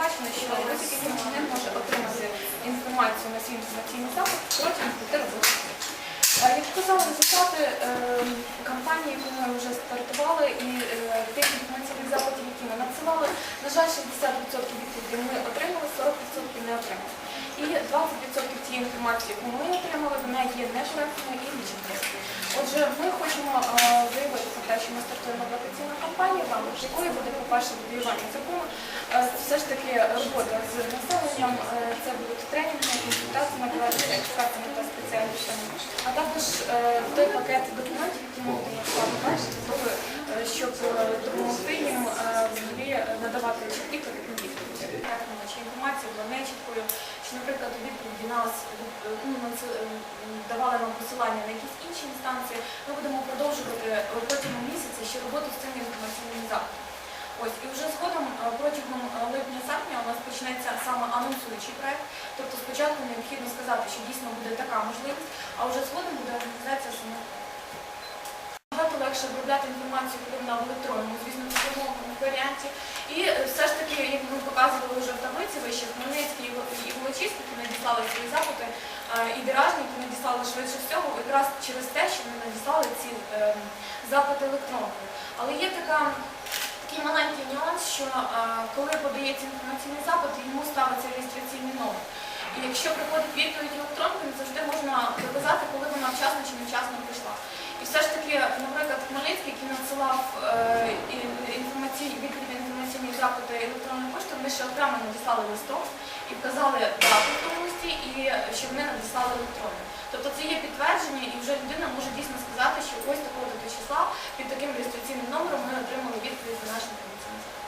передбачено, що будь-який громадянин може отримати інформацію на свій інформаційний запит протягом п'яти робочих днів. Е, Як показали результати е, кампанії, яку ми вже стартували, і е, тих інформаційних запитів, які ми надсилали, на жаль, 60% відповідей ми отримали, 40% не отримали. І 20% тієї інформації, яку ми отримали, вона є некоректною і нечіткою. Отже, ми хочемо е, заявити про те, що ми стартуємо адвокаційну кампанію, в рамках якої буде, по-перше, відвоювання закону, е, все ж таки робота з населенням, е, це будуть тренінги, консультації надавати експертами та спеціалістами, а також е, той пакет документів, які ми будемо е, щоб е, допомогти їм взагалі надавати чіткі коректні відповіді. Коректно, Чи інформація була нечіткою, чи, наприклад, у відповіді нас ну, давали нам посилання на якісь інші інстанції, ми будемо продовжувати протягом місяця ще роботу з цими інформаційними запитами. Ось і вже згодом протягом е, липня-серпня у нас почнеться саме анонсуючий проект. Тобто спочатку необхідно сказати, що дійсно буде така можливість, а вже згодом буде організація самих. Набагато легше обробляти інформацію, коли вона в електронному, звісно, цифровому варіанті. І е, все ж таки, як ми показували вже в таблиці вище, Хмельницький і які надіслали свої запити, е, і Деражні, які надіслали швидше всього, якраз через те, що вони надіслали ці е, запити електронною. Але є така такий маленький нюанс, що е, коли подається інформаційний запит, йому ставиться реєстраційний номер. І якщо приходить відповідь електронкою, не завжди можна доказати, коли вона вчасно чи невчасно прийшла. І все ж таки, наприклад, Хмельницький, який надсилав е, інформаційні відповіді інформаційні запити електронною поштою, вони ще окремо надіслали листом і вказали дату в тому листі, і що вони надіслали електронно. Тобто це є підтвердження, і вже людина може дійсно сказати, номером ми отримали відповідь на наш інформаційний.